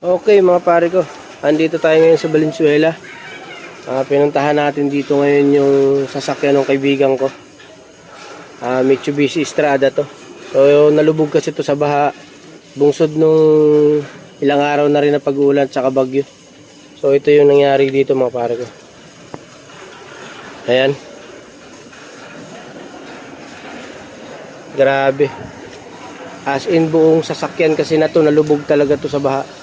Okay mga pare ko, andito tayo ngayon sa Valenzuela. Ah, pinuntahan natin dito ngayon yung sasakyan ng kaibigan ko. Ah, Mitsubishi Strada to. So nalubog kasi to sa baha. Bungsod nung ilang araw na rin na pag-ulan at bagyo. So ito yung nangyari dito mga pare ko. Ayan. Grabe. As in buong sasakyan kasi na to nalubog talaga to sa baha.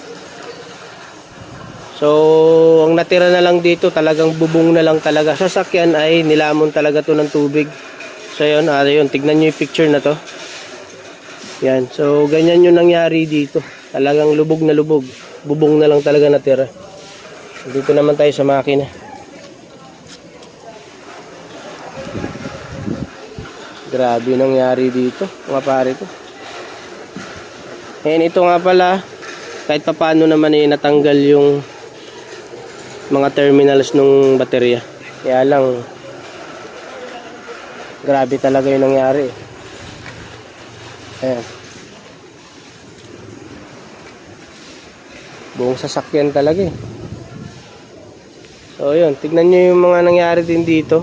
So, ang natira na lang dito, talagang bubong na lang talaga. Sa sakyan ay nilamon talaga to ng tubig. So, yun, ah, yun, tignan nyo yung picture na to. Yan, so ganyan yung nangyari dito. Talagang lubog na lubog. Bubong na lang talaga natira. Dito naman tayo sa makina. Grabe nangyari dito, mga pare ko. Ngayon, ito nga pala, kahit pa paano naman eh, natanggal yung mga terminals nung baterya. Kaya lang, grabe talaga yung nangyari. Ayan. Buong sasakyan talaga eh. So yun, tignan nyo yung mga nangyari din dito.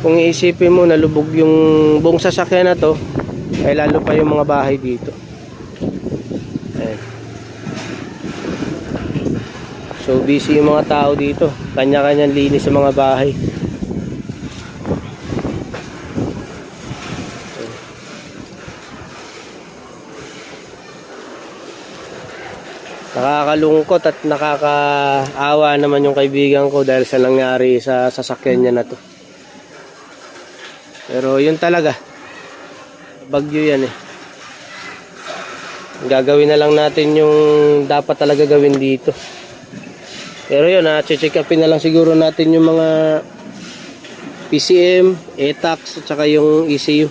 Kung iisipin mo, nalubog yung buong sasakyan na to, ay lalo pa yung mga bahay dito. Ayan. So busy yung mga tao dito. Kanya-kanyang linis sa mga bahay. Nakakalungkot at nakakaawa naman yung kaibigan ko dahil sa nangyari sa sasakyan niya na to. Pero yun talaga. Bagyo yan eh. Gagawin na lang natin yung dapat talaga gawin dito. Pero yun, ha, check upin na lang siguro natin yung mga PCM, ETAX, at saka yung ECU.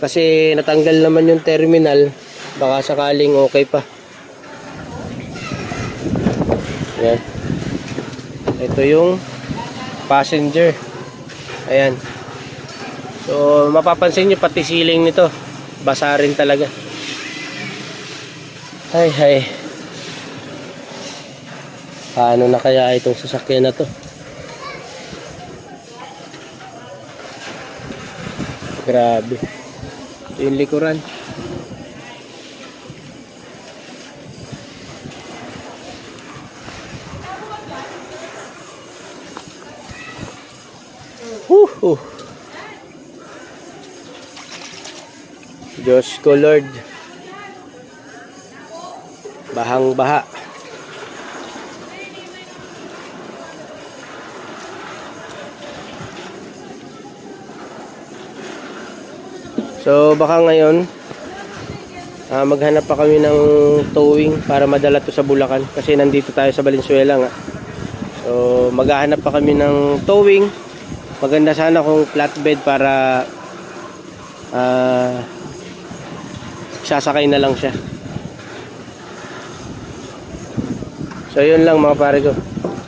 Kasi natanggal naman yung terminal, baka sakaling okay pa. Yan. Ito yung passenger. Ayan. So, mapapansin nyo pati ceiling nito. Basa rin talaga. Ay, ay. Paano na kaya itong sasakyan na to? Grabe. Ito yung likuran. Woohoo! Diyos ko Lord. Bahang baha. So baka ngayon ah, maghanap pa kami ng towing para madala to sa Bulacan kasi nandito tayo sa Valenzuela nga. So maghahanap pa kami ng towing. Maganda sana kung flatbed para ah, sasakay na lang siya. So yun lang mga pare ko.